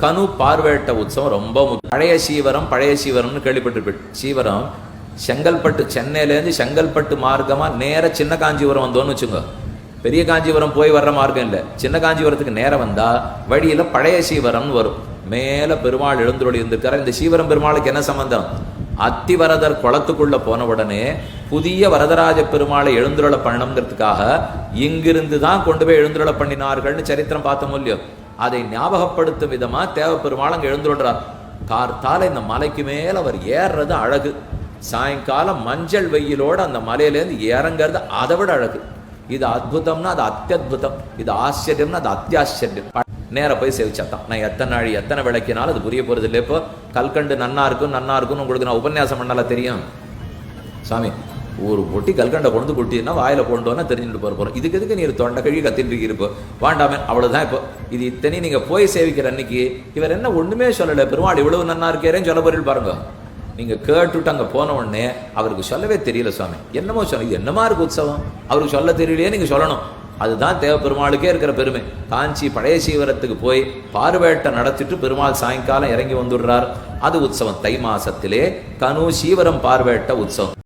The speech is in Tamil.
கனு பார்வையிட்ட உற்சவம் ரொம்ப பழைய சீவரம் பழைய சீவரம்னு கேள்விப்பட்டிருப்பேன் சீவரம். செங்கல்பட்டு சென்னையிலேருந்து செங்கல்பட்டு மார்க்கமா நேர சின்ன காஞ்சிபுரம் வந்தோன்னு வச்சுங்க. பெரிய காஞ்சிபுரம் போய் வர்ற மார்க்கம் இல்லை. சின்ன காஞ்சிபுரத்துக்கு நேரம் வந்தா வழியில பழைய சீவரம்னு வரும். மேல பெருமாள் எழுந்துருளி இருந்திருக்காரு. இந்த சீவரம் பெருமாளுக்கு என்ன சம்பந்தம்? அத்திவரதர் குளத்துக்குள்ள போன உடனே புதிய வரதராஜ பெருமாளை எழுந்துருள பண்ணணுங்கிறதுக்காக இங்கிருந்து தான் கொண்டு போய் எழுந்துருள பண்ணினார்கள்னு சரித்திரம் பார்த்தோம் இல்லையோ? அதை ஞாபகப்படுத்தும் விதமாக தேவ பெருமாள் அங்க கார்த்தால இந்த மலைக்கு மேலே அவர் ஏறுறது அழகு. சாயங்காலம் மஞ்சள் வெயிலோட அந்த மலையிலேருந்து இறங்குறது அதை விட அழகு. இது அற்புதம்னா அது அத்தியுதம் இது ஆச்சரியம்னா அது அத்தியாச்சரியம். நேராக போய் சேவிச்சாத்தான். நான் எத்தனை நாள் எத்தனை விளக்கினாலும் அது புரிய போகிறது இல்லை இப்போ கல்கண்டு நன்னா இருக்கும் நன்னா இருக்கும்னு உங்களுக்கு நான் உபன்யாசம் பண்ணால தெரியும். சாமி ஒரு பொட்டி கல்கண்டை கொண்டு கொட்டினா வாயில கொண்டு தெரிஞ்சுட்டு போற போறோம் இதுக்கு எதுக்கு நீர் தொண்டை கழுவி கத்திட்டு இருப்போ வாண்டாமே அவ்வளவுதான் இப்போ. இது இத்தனை நீங்க போய் சேவிக்கிற அன்னைக்கு இவர் என்ன ஒண்ணுமே சொல்லல. பெருமாள் இவ்வளவு நன்னா இருக்கிறேன்னு சொல்ல போறீங்க பாருங்க. நீங்க கேட்டுட்டு அங்க போன உடனே அவருக்கு சொல்லவே தெரியல சுவாமி. என்னமோ சொல்ல என்னமா இருக்கு உற்சவம்? அவருக்கு சொல்ல தெரியலையே நீங்க சொல்லணும். அதுதான் தேவ பெருமாளுக்கே இருக்கிற பெருமை. காஞ்சி பழைய சீவரத்துக்கு போய் பார்வேட்டை நடத்திட்டு பெருமாள் சாயங்காலம் இறங்கி வந்துடுறார். அது உற்சவம் தை மாசத்திலே கனு சீவரம் பார்வேட்ட உற்சவம்.